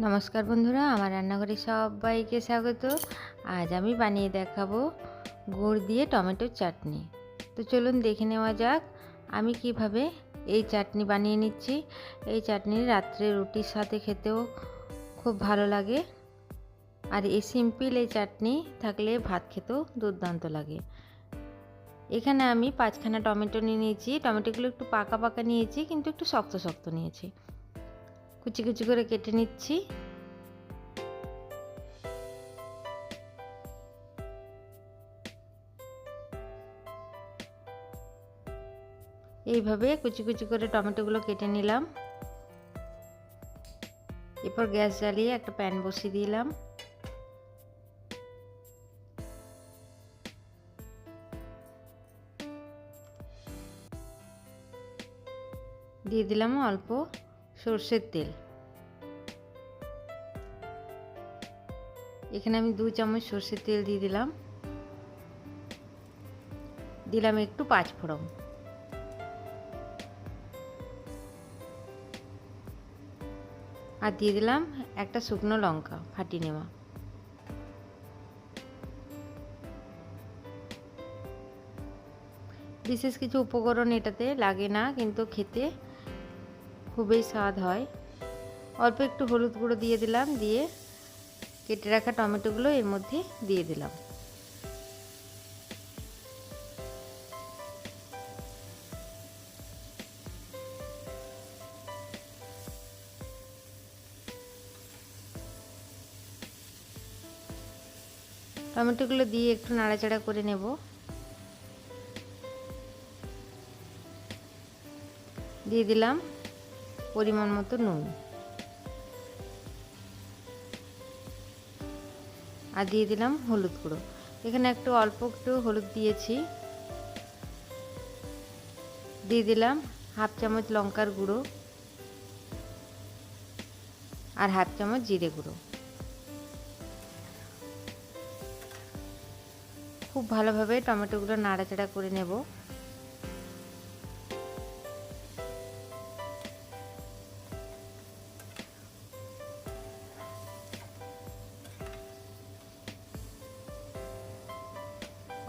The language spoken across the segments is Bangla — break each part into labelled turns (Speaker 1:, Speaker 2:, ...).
Speaker 1: নমস্কার বন্ধুরা, আমার রান্নাঘরে সবাইকে স্বাগত। আজ আমি বানিয়ে দেখাবো গুড় দিয়ে টমেটোর চাটনি। তো চলুন দেখে নেওয়া যাক, আমি কীভাবে এই চাটনি বানিয়ে নিচ্ছি। এই চাটনি রাত্রে রুটির সাথে খেতেও খুব ভালো লাগে। আর এই সিম্পল এই চাটনি থাকলে ভাত খেতেও দুর্দান্ত লাগে। এখানে আমি পাঁচখানা টমেটো নিয়ে নিয়েছি। টমেটোগুলো একটু পাকা পাকা নিয়েছি, কিন্তু একটু শক্ত শক্ত নিয়েছি। কুচি কুচি করে কেটে নিচ্ছি। এইভাবে কুচি কুচি করে টমেটোগুলো কেটে নিলাম। এরপর গ্যাস জ্বালিয়ে একটা প্যান বসিয়ে দিলাম। দিয়ে দিলাম অল্প। সর্ষের তেল। এখানে আমি দু চামচ সর্ষের তেল দিয়ে দিলাম। দিলাম একটু পাঁচ ফোড়ন। আর দিয়ে দিলাম একটা শুকনো লঙ্কা ফাটি নেওয়া। বিশেষ কিছু উপকরণ এটাতে লাগে না, কিন্তু খেতে খুবই স্বাদ হয়। অল্প একটু হলুদ গুঁড়ো দিয়ে দিলাম, দিয়ে কেটে রাখা টমেটোগুলো এর মধ্যে দিয়ে দিলাম। টমেটোগুলো দিয়ে একটু নাড়াচাড়া করে নেব। দিয়ে দিলাম। পরিমাণ মতো নুন। আর দিয়ে দিলাম হলুদ গুঁড়ো। এখানে একটু অল্প একটু হলুদ দিয়েছি। দিয়ে দিলাম হাফ চামচ লঙ্কার গুঁড়ো আর হাফ চামচ জিরে গুঁড়ো। খুব ভালোভাবে টমেটোগুলো নাড়াচাড়া করে নেব।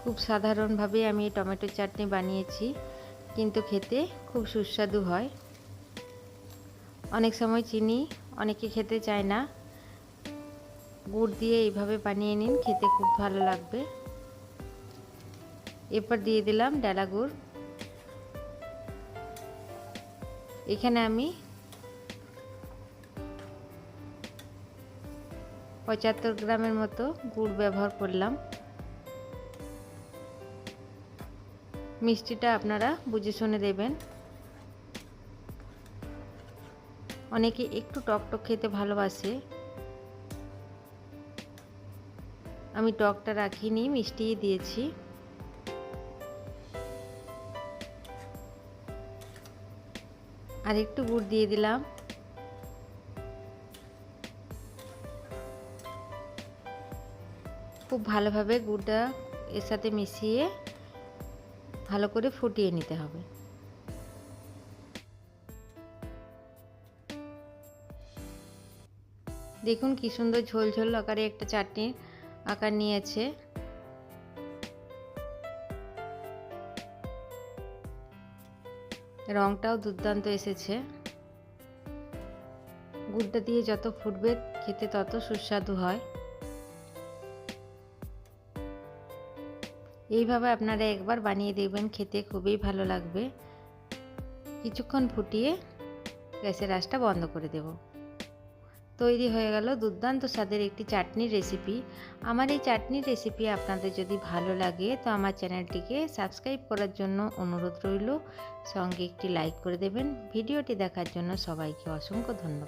Speaker 1: খুব সাধারণভাবে আমি টমেটো চাটনি বানিয়েছি, কিন্তু খেতে খুব সুস্বাদু হয়। অনেক সময় চিনি, অনেকে খেতে চায় না। গুড় দিয়ে এইভাবে বানিয়ে নিন, খেতে খুব ভালো লাগবে। এরপর দিয়ে দিলাম ডালা গুড়। এখানে আমি পঁচাত্তর গ্রামের মতো গুড় ব্যবহার করলাম। মিষ্টিটা আপনারা বুঝে শুনে দেবেন। অনেকে একটু টক টক খেতে ভালোবাসে। আমি টকটা রাখিনি, মিষ্টিই দিয়েছি। আর একটু গুড় দিয়ে দিলাম। খুব ভালোভাবে গুড়টা এর সাথে মিশিয়ে ভালো করে ফুটিয়ে নিতে হবে। দেখুন কি সুন্দর ঝোল ঝোল আকারে একটা চাটনি আকার নিয়েছে। রংটাও দুর্দান্ত এসেছে। গুড়টা দিয়ে যত ফুটবে খেতে তত সুস্বাদু হয়। এইভাবে আপনারা একবার বানিয়ে দেখবেন, খেতে খুবই ভালো লাগবে। কিছুক্ষণ ফুটিয়ে গ্যাসের আঁচটা বন্ধ করে দেব। তৈরি হয়ে গেল দুর্দান্ত স্বাদের একটি চাটনির রেসিপি আমার এই চাটনির রেসিপি আপনাদের যদি ভালো লাগে, তো আমার চ্যানেলটিকে সাবস্ক্রাইব করার জন্য অনুরোধ রইল। সঙ্গে একটি লাইক করে দেবেন। ভিডিওটি দেখার জন্য সবাইকে অসংখ্য ধন্যবাদ।